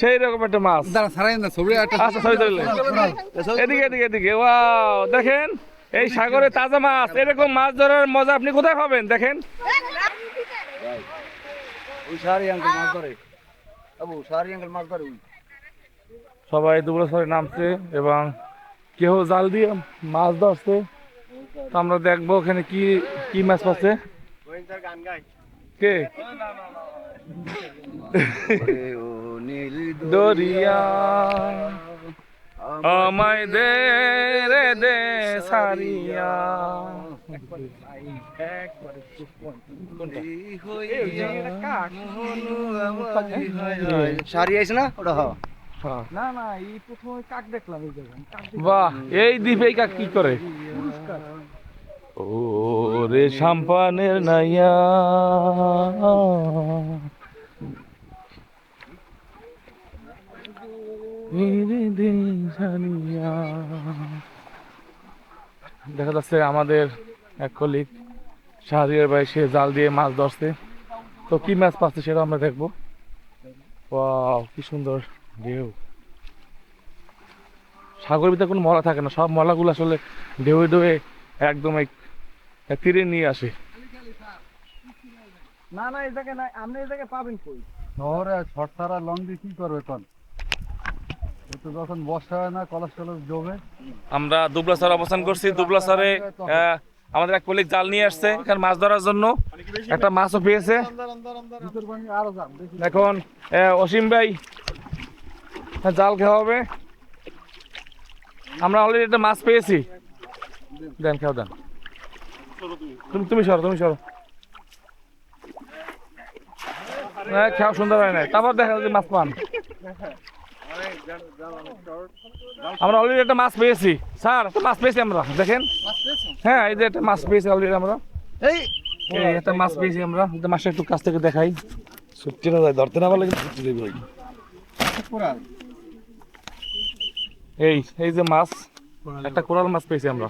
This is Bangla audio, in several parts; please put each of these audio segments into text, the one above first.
সেই রকম একটা মাছ। দাঁড়া ছবি একটা আচ্ছা এদিকে এদিকে এদিকে। ওয়াও দেখেন এই সাগরে তাজা মাছ। এরকম মাছ ধরার মজা আপনি কোথায় পাবেন? দেখেন। ওই সারি আঙ্কেল মাছ ধরে। আবু সারি আঙ্কেল মাছ ধরে ওই। সবাই দুপুরে সরে নামছে এবং কেউ জাল দিয়ে মাছ ধরছে। তো আমরা দেখব ওখানে কি কি মাছ পাচ্ছে। কে? ও নীল দরিয়া। আমায় দে রে দে সারিয়া। সারি না? ওটা হ না না এই প্রথমে কাক দেখলাম এই বাহ এই দ্বীপে কাক কি করে? ও রে সাম্পানের নাইয়া রে দে সারিয়া। দেখা যাচ্ছে আমাদের এক কলিগ শাহরিয়ার ভাই সে জাল দিয়ে মাছ ধরছে। তো কি মাছ পাচ্ছে সেটা আমরা দেখব। ওয়াও কি সুন্দর ঢেউ। সাগর ভিতরে কোনো মলা থাকে না সব মলাগুলো আসলে ঢেউয়ে ঢেউয়ে একদম এই তীরে নিয়ে আসে। না না এই জায়গায় না আপনি এই জায়গায় পাবেন কই? শহরে শর্ট সারা লং দিয়ে কি করবে এখন তো যখন বর্ষা হয় না জমে। আমরা অবস্থান করছি। দুবলা স্যারে আমাদের এক কলিগ জাল নিয়ে আসছে এখানে মাছ ধরার জন্য। একটা মাছও পেয়েছে। এখন অসীম ভাই জাল খাওয়াবে আমরা অলরেডি একটা মাছ পেয়েছি। দেন খাও দেন। তুমি তুমি সরো তুমি সরো। খাও সুন্দর হয় না তারপর দেখা যদি মাছ পান। আমরা অলরেডি একটা মাছ পেয়েছি। স্যার একটা মাছ পেয়েছি আমরা দেখেন। হ্যাঁ এই যে একটা মাছ পেয়েছি অলরেডি আমরা। এই এই একটা মাছ পেয়েছি আমরা এটা মাছটা একটু কাছ থেকে দেখাই। সত্যি না যায় ধরতে না পারলে কিন্তু এই এই যে মাছ একটা কোরাল মাছ পেয়েছি আমরা।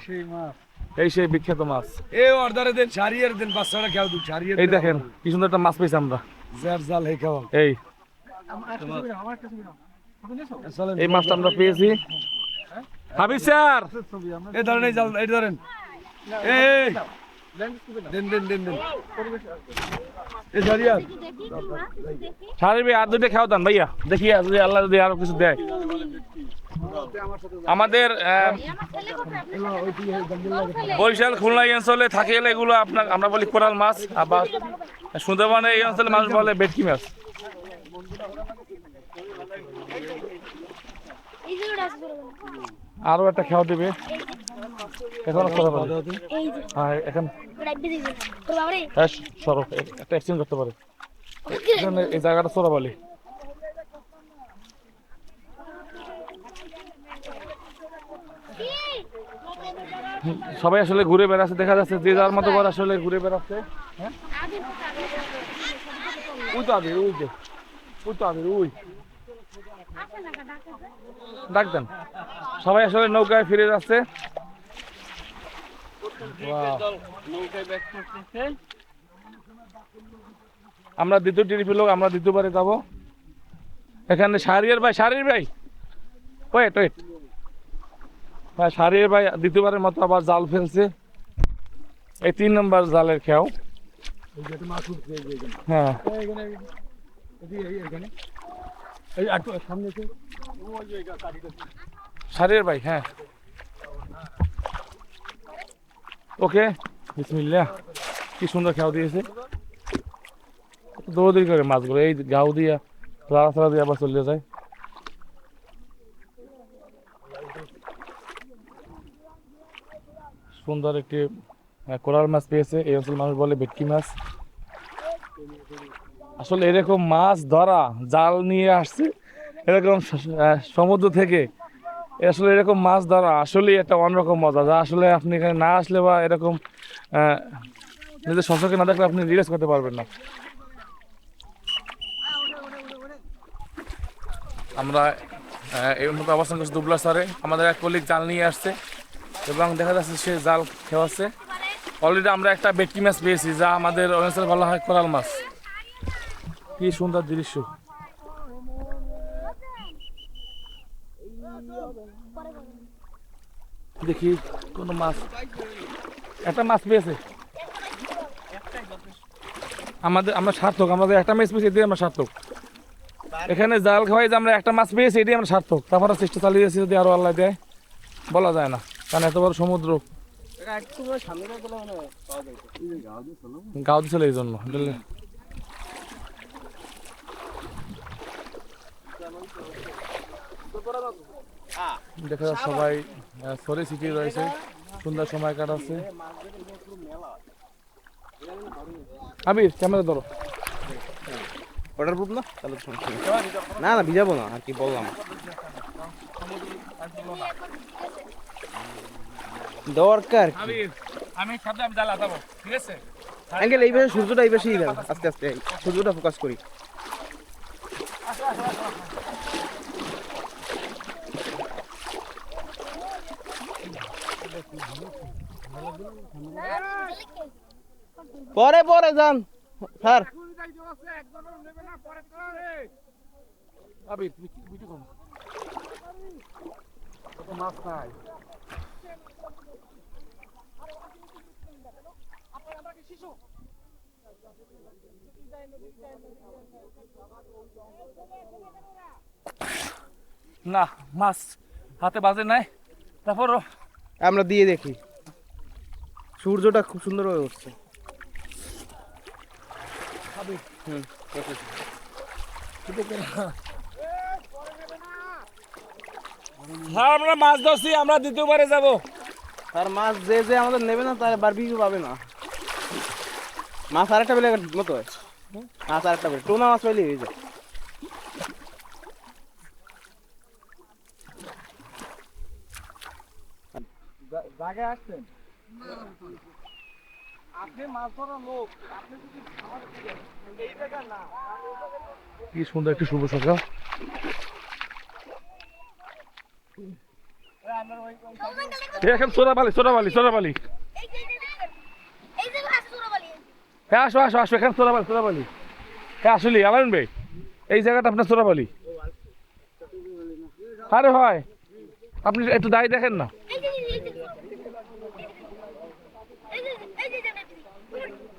এই সেই বিখ্যাত মাছ। এ অর্ডারে দেন সারিয়ার দেন পাঁচশোটা খেয়াও দু সারিয়ার এই দেখেন কি সুন্দর একটা মাছ পেয়েছি আমরা। জাল হে খাওয়া এই। এই মাছটা আমরা পেয়েছি। হাবিব স্যার! এ ধরেন এই জাল এই ধরেন। এই দেন দেন দেন দেন। এ সারিয়ার সারি আর দুটো খাও দান ভাইয়া। দেখি যদি আল্লাহ যদি আরও কিছু দেয়। আমাদের বরিশাল খুলনা এই অঞ্চলে থাকে এলে এগুলো আপনার আমরা বলি কোরাল মাছ আবার সুন্দরবনে এই অঞ্চলে মানুষ বলে বেটকি মাছ এই যে ওটা আছে আরও একটা খাওয়া দিবে। এখন কথা বলে এই যে। হ্যাঁ এখন হ্যাঁ সরো একটা এক্সচেঞ্জ করতে পারে। এখানে এই জায়গাটা চোরাবালি সবাই আসলে ঘুরে বেড়াচ্ছে দেখা যাচ্ছে যে যার মতো করে আসলে ঘুরে বেড়াচ্ছে। হ্যাঁ? ওই তো আবির ওই যে। ওই তো আবির ওই। ডাক দেন। সবাই আসলে নৌকায় ফিরে যাচ্ছে। আমরা দ্বিতীয় ট্রিপে লোক, আমরা দ্বিতীয়বারে যাব। এখানে শাহরিয়ার ভাই শাহরির ভাই। ওয়েট ওয়েট ভাই, শাহরিয়ার ভাই দ্বিতীয়বারের মতো আবার জাল ফেলছে। এই তিন নম্বর জালের খেয়াও হ্যাঁ। এই একটু সামনে শাহরিয়ার ভাই হ্যাঁ। ওকে। বিসমিল্লাহ। কি সুন্দর খেয়াও দিয়েছে। দৌড়দৌড়ি করে মাছগুলো। এই গাও দিয়া রাড়া ছাড়া দিয়ে আবার চলে যায়। সুন্দর একটি আহ, কোরাল মাছ পেয়েছে। এই অঞ্চল মানুষ বলে ভেটকি মাছ। আসলে এরকম মাছ ধরা, জাল নিয়ে আসছে, এরকম সমুদ্র থেকে আসলে এরকম মাছ ধরা আসলেই একটা অন্যরকম মজা, যা আসলে আপনি এখানে না আসলে বা এরকম নিজের শশকে না দেখলে আপনি রিলেজ করতে পারবেন না। আমরা এই মতো অবস্থান করছি দুবলা স্যারে আমাদের এক কলিক জাল নিয়ে আসছে এবং দেখা যাচ্ছে সে জাল খেওয়াচ্ছে অলরেডি আমরা একটা বেটকি মাছ পেয়েছি, যা আমাদের অঞ্চলে বলা হয় কোরাল মাছ। কি সুন্দর দৃশ্য। দেখি কোনো মাছ। একটা মাছ পেয়েছে। আমাদের আমরা সার্থক আমাদের একটা মাছ পেয়েছি এটাই আমরা সার্থক। এখানে জাল খাওয়াই যে আমরা একটা মাছ পেয়েছি এটাই আমরা সার্থক। তারপরে চেষ্টা চালিয়ে যাচ্ছি যদি আরও আল্লাহ দেয় বলা যায় না। কারণ এত বড় সমুদ্র। গাও দিছিল এই জন্য দেখা যাচ্ছে সবাই সরে সিটি রয়েছে। সুন্দর সময় কাটাচ্ছে। আবির ক্যামেরা ধরো। অর্ডার প্রুফ না? তাহলে। না না ভিজাবো না আর কি বললাম। দরকার আমি সামনে আমি ঠিক আছে? আঙ্কেল এই পাশে সূর্যটা এই পাশেই আস্তে আস্তে। সূর্যটা ফোকাস করি। পরে পরে যান। স্যার। মাছ নাই। না মাছ হাতে বাজে নাই। তারপর আমরা দিয়ে দেখি। সূর্যটা খুব সুন্দরভাবে উঠছে। হুম হ্যাঁ আমরা মাছ ধরছি আমরা দ্বিতীয়বারে যাব। আর মাছ যে যে আমাদের নেবে না তার বারবিকিউ পাবে না। মাছ আরেকটা ঠিক মতো হয়। মাছ আরেকটা পেলে। টোনা মাছ পেলে হয়ে যায় জায়গায় আসছেন? আপনি মাছ ধরার লোক আপনি যদি এই জায়গা না। কি সুন্দর একটি শুভ সকাল। এখন সোনাবালি সোনাবালি সোনাবালি হ্যাঁ আসো আসো আসো এখানে সোনাবালি সোনাবালি হ্যাঁ আসলে আলামিন ভাই এই জায়গাটা আপনার সোনাবালি আরে হয় আপনি একটু দাঁড়িয়ে দেখেন না এই যে এই যে এই যে এই যে এই যে দেখেন।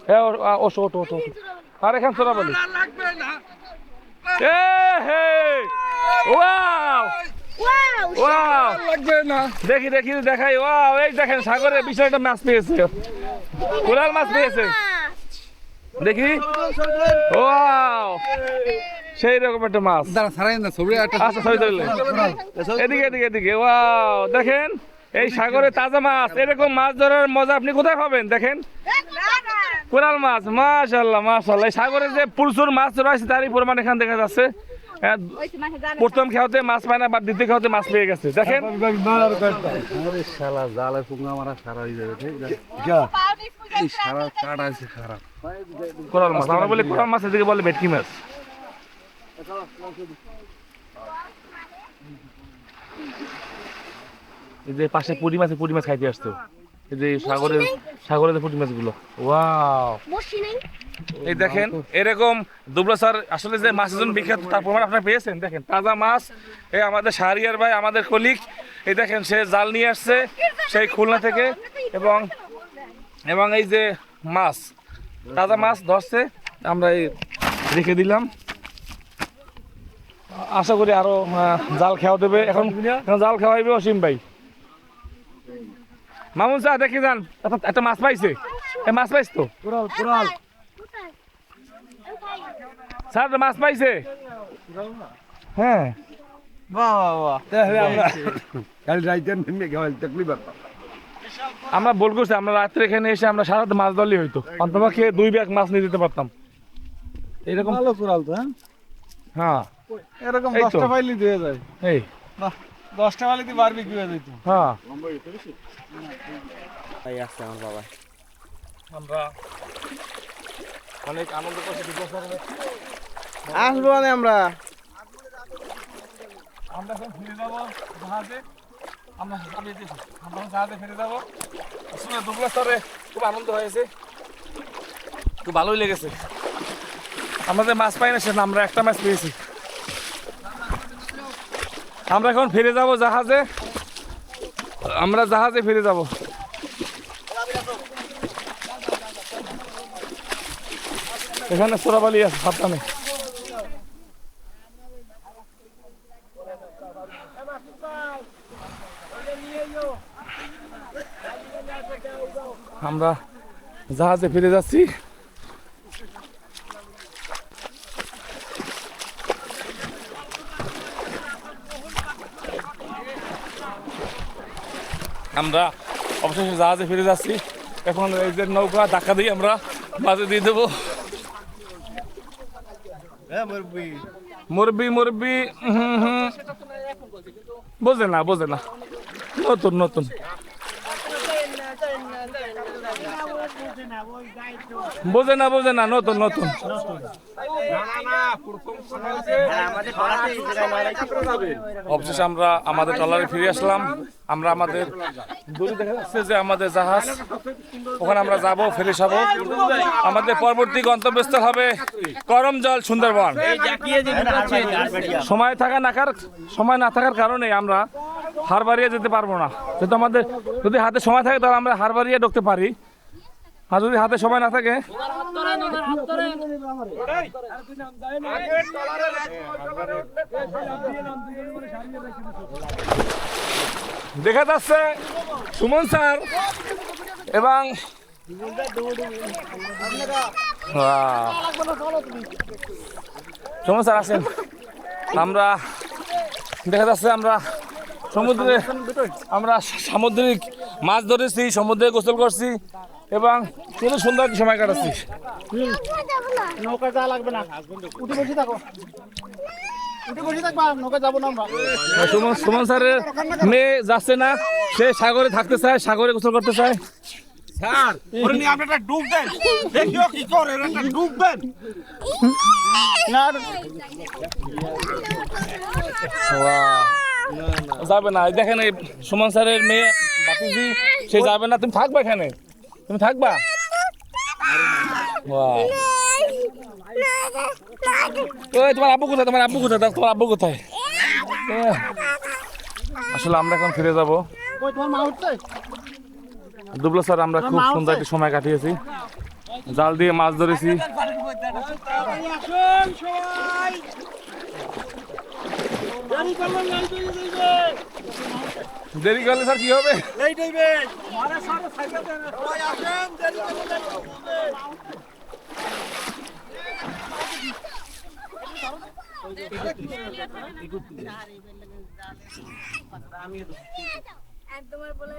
হ্যাঁ ওসো ওটো ওটো। আর এখানে লাগবে না দেখি দেখি দেখাই। ওয়াও এই দেখেন সাগরে বিশাল একটা মাছ পেয়েছে। কোরাল মাছ পেয়েছে। দেখি। ওয়াও! সেই রকম একটা মাছ। দাঁড়া ছাড়াই না ছবি একটা আচ্ছা ধরলে এদিকে এদিকে এদিকে। ওয়াও দেখেন এই সাগরে তাজা মাছ। এরকম মাছ ধরার মজা আপনি কোথায় পাবেন? দেখেন। কোরাল মাছ মাশাল্লাহ মাশাল্লাহ এই সাগরে যে প্রচুর মাছ রয়েছে তারই পরিমাণ এখান দেখা যাচ্ছে। প্রথম খেয়াতে মাছ পায় না বা দ্বিতীয় খেয়াতে মাছ পেয়ে গেছে। দেখেন। জালে পুঙ্গা মারা সারা হয়ে যাবে ঠিক আছে? এই সারা কাটা আছে খারাপ। কোরাল মাছ আমরা বলি কোরাল মাছ এদিকে বলে ভেটকি মাছ। এই যে পাশে পুরি মাছে পুরি মাছ খাইতে আসতো। এই যে সাগরের সাগরের যে পুরি মাছগুলো। ওয়াও। বসি নেই? এই দেখেন এরকম দুবলা স্যার আসলে যে মাছের জন্য বিখ্যাত তার প্রমাণ আপনারা পেয়েছেন। দেখেন তাজা মাছ এই আমাদের শাহরিয়ার ভাই আমাদের কলিগ এই দেখেন সে জাল নিয়ে আসছে সেই খুলনা থেকে এবং এবং এই যে মাছ তাজা মাছ ধরছে আমরা এই রেখে দিলাম। আশা করি আরও জাল খাওয়া দেবে। এখন এখন জাল খাওয়াইবে অসীম ভাই। মামুন স্যার দেখি যান। একটা- মাছ পাইছে। এই মাছ পাইছ তো? কুড়াল কুড়াল স্যার মাছ পাইছে? হ্যাঁ। বাহ বাহ বাহ। তাহলে আমরা কাল রাইতে নেমে গেল তকলিফ আমরা বল করছি আমরা রাত্রে এখানে এসে আমরা সারা রাত মাছ ধরলেই হইতো। অন্তমা খেয়ে দুই ব্যাগ মাছ নিয়ে যেতে পারতাম। এরকম ভালো কুড়াল তো হ্যাঁ? হ্যাঁ। এরকম দশটা পাইলি দিয়ে যায়। এই। বাহ। দশটা পাইলি দিয়ে বারবি কি হয়ে যেত হ্যাঁ। এই আসছে আমার বাবা। আমরা অনেক আনন্দ করছি আসব মানে আমরা। আমরা এখন ফিরে যাব জাহাজে। আমরা আমরা জাহাজে ফিরে যাব। আসলে দুবলা স্তরে খুব আনন্দ হয়েছে। খুব ভালোই লেগেছে। আমাদের মাছ পাই না সেটা আমরা একটা মাছ পেয়েছি। আমরা এখন ফিরে যাব জাহাজে। আমরা জাহাজে ফিরে যাব। এখানে সোরাবালি আছে, সাবধানে। আমরা জাহাজে ফিরে যাচ্ছি। আমরা অবশেষে জাহাজে ফিরে যাচ্ছি। এখন এই যে নৌকা ধাক্কা দিয়ে আমরা মাঝে দিয়ে দেবো। মুরবি মুরবি হুম হুম। বোঝে না বোঝে না। নতুন নতুন। বোঝে না বোঝে না, নতুন নতুন। অবশেষে আমরা আমাদের ট্রলারে ফিরে আসলাম। আমরা আমাদের যে আমাদের জাহাজ, ওখানে আমরা যাব ফেরে যাব আমাদের পরবর্তী গন্তব্যস্থল হবে করমজল সুন্দরবন। সময় থাকা নাকার সময় না থাকার কারণে আমরা হারবাড়িয়ে যেতে পারব না। যেহেতু আমাদের, যদি হাতে সময় থাকে, তাহলে আমরা হার বাড়িয়ে ঢুকতে পারি। আর যদি হাতে সময় না থাকে। দেখা যাচ্ছে সুমন স্যার এবং সুমন স্যার আসেন। আমরা দেখা যাচ্ছে আমরা সমুদ্রে আমরা সামুদ্রিক মাছ ধরেছি, সমুদ্রে গোসল করছি। এবং খুব সুন্দর সময় কাটাচ্ছি। নৌকা যা লাগবে না। উঠে বসে থাকো। উঠে বসে থাকবা নৌকা যাব না আমরা। সুমন সুমন স্যারের মেয়ে যাচ্ছে না। সে সাগরে থাকতে চায় সাগরে গোসল করতে চায়। যাবে না। দেখেন এই সুমন স্যারের মেয়ে বাতিজি সে যাবে না। তুমি থাকবে এখানে। তুমি থাকবা. ওই তোমার আব্বু কোথায়? তোমার আব্বু কোথায়? তোমার আব্বু কোথায়? আসলে আমরা এখন ফিরে যাব। কই তোমার মা উঠছে? দুবলো স্যার আমরা খুব সুন্দর একটি সময় কাটিয়েছি। জাল দিয়ে মাছ ধরেছি। দেরি করলে স্যার কি হবে? একদম বলে